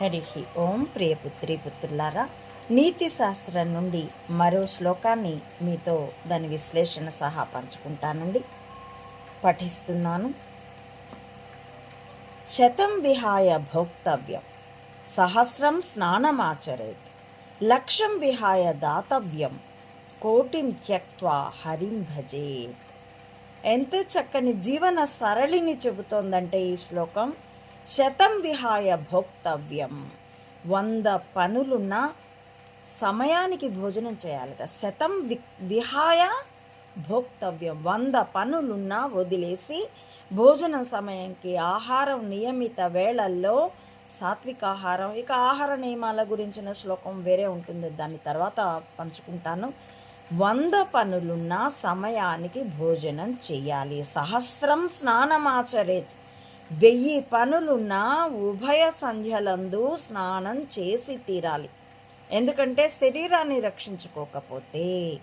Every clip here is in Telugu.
హరి ఓం ప్రియపుత్రి పుత్రులారా నీతి శాస్త్రం నుండి మరో శ్లోకాన్ని మీతో దాని విశ్లేషణ సహా పంచుకుంటానండి. పఠిస్తున్నాను. శతం విహాయ భోక్తవ్యం సహస్రం స్నానమాచరేత్ లక్షం విహాయ దాతవ్యం కోటిం త్యక్వా హరిం భజేత్. ఎంత చక్కని జీవన సరళిని చెబుతోందంటే ఈ శ్లోకం. శతం విహాయ భోక్తవ్యం. వంద పనులున్న సమయానికి భోజనం చేయాలట. శతం వి విహాయ భోక్తవ్యం. వంద పనులున్నా వదిలేసి భోజనం సమయంకి ఆహారం నియమిత వేళల్లో సాత్విక ఆహారం ఇక ఆహార నియమాల గురించిన శ్లోకం వేరే ఉంటుంది. దాని తర్వాత పంచుకుంటాను. వంద పనులున్న సమయానికి భోజనం చేయాలి. సహస్రం స్నానమాచరేత్ వెయ్యి పనులున్న ఉభయ సంధ్యలందు స్నానం చేసి తీరాలి. ఎందుకంటే శరీరాన్ని రక్షించుకోకపోతే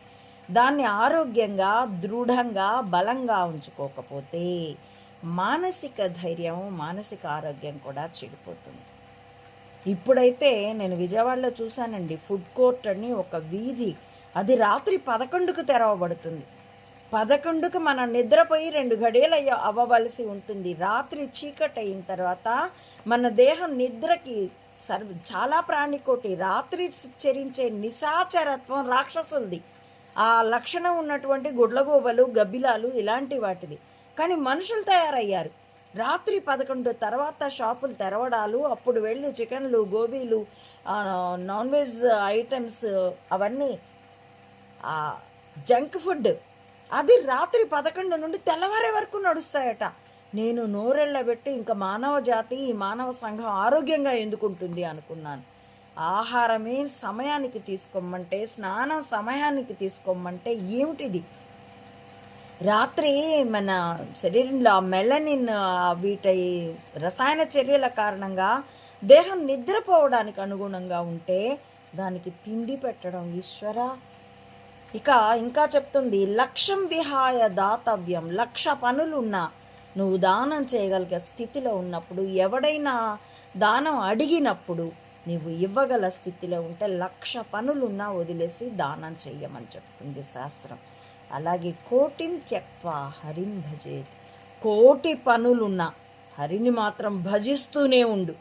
దాన్ని ఆరోగ్యంగా దృఢంగా బలంగా ఉంచుకోకపోతే మానసిక ధైర్యం మానసిక ఆరోగ్యం కూడా చెడిపోతుంది. ఇప్పుడైతే నేను విజయవాడలో చూశానండి ఫుడ్ కోర్ట్ అని ఒక వీధి. అది రాత్రి పదకొండుకు తెరవబడుతుంది. పదకొండుకు మనం నిద్రపోయి రెండు గడియలు అవ్వవలసి ఉంటుంది. రాత్రి చీకటి అయిన తర్వాత మన దేహం నిద్రకి సర్వ చాలా ప్రాణికోటి. రాత్రి చరించే నిశాచరత్వం రాక్షసులది. ఆ లక్షణం ఉన్నటువంటి గుడ్లగూబలు గబ్బిలాలు ఇలాంటి వాటిది. కానీ మనుషులు తయారయ్యారు. రాత్రి పదకొండు తర్వాత షాపులు తెరవడాలు అప్పుడు వెళ్ళి చికెన్లు గోబీలు నాన్ వెజ్ ఐటమ్స్ అవన్నీ జంక్ ఫుడ్ అది రాత్రి పదకొండు నుండి తెల్లవారే వరకు నడుస్తాయట. నేను నోరెళ్ళబెట్టి ఇంకా మానవ జాతి ఈ మానవ సంఘం ఆరోగ్యంగా ఎందుకుంటుంది అనుకున్నాను. ఆహారమే సమయానికి తీసుకోమంటే స్నానం సమయానికి తీసుకోమంటే ఏమిటిది? రాత్రి మన శరీరంలో మెలనిన్ వీటి రసాయన చర్యల కారణంగా దేహం నిద్రపోవడానికి అనుగుణంగా ఉంటే దానికి తిండి పెట్టడం ఈశ్వర. ఇక ఇంకా చెప్తుంది లక్ష్యం విహాయ దాతవ్యం లక్ష పనులున్నా నువ్వు దానం చేయగలిగే స్థితిలో ఉన్నప్పుడు ఎవడైనా దానం అడిగినప్పుడు నువ్వు ఇవ్వగల స్థితిలో ఉంటే లక్ష పనులున్నా వదిలేసి దానం చెయ్యమని చెప్తుంది శాస్త్రం. అలాగే కోటిం త్యక్వా హరిం భజేత్ కోటి పనులున్నా హరిని మాత్రం భజిస్తూనే ఉండు.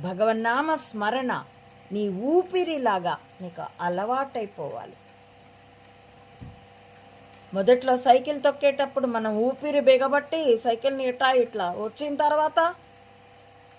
భగవన్నామ స్మరణ నీ ఊపిరిలాగా నీకు అలవాటైపోవాలి. మొదట్లో సైకిల్ తొక్కేటప్పుడు మనం ఊపిరి బిగబట్టి సైకిల్ని ఇట్లా ఇట్లా. వచ్చిన తర్వాత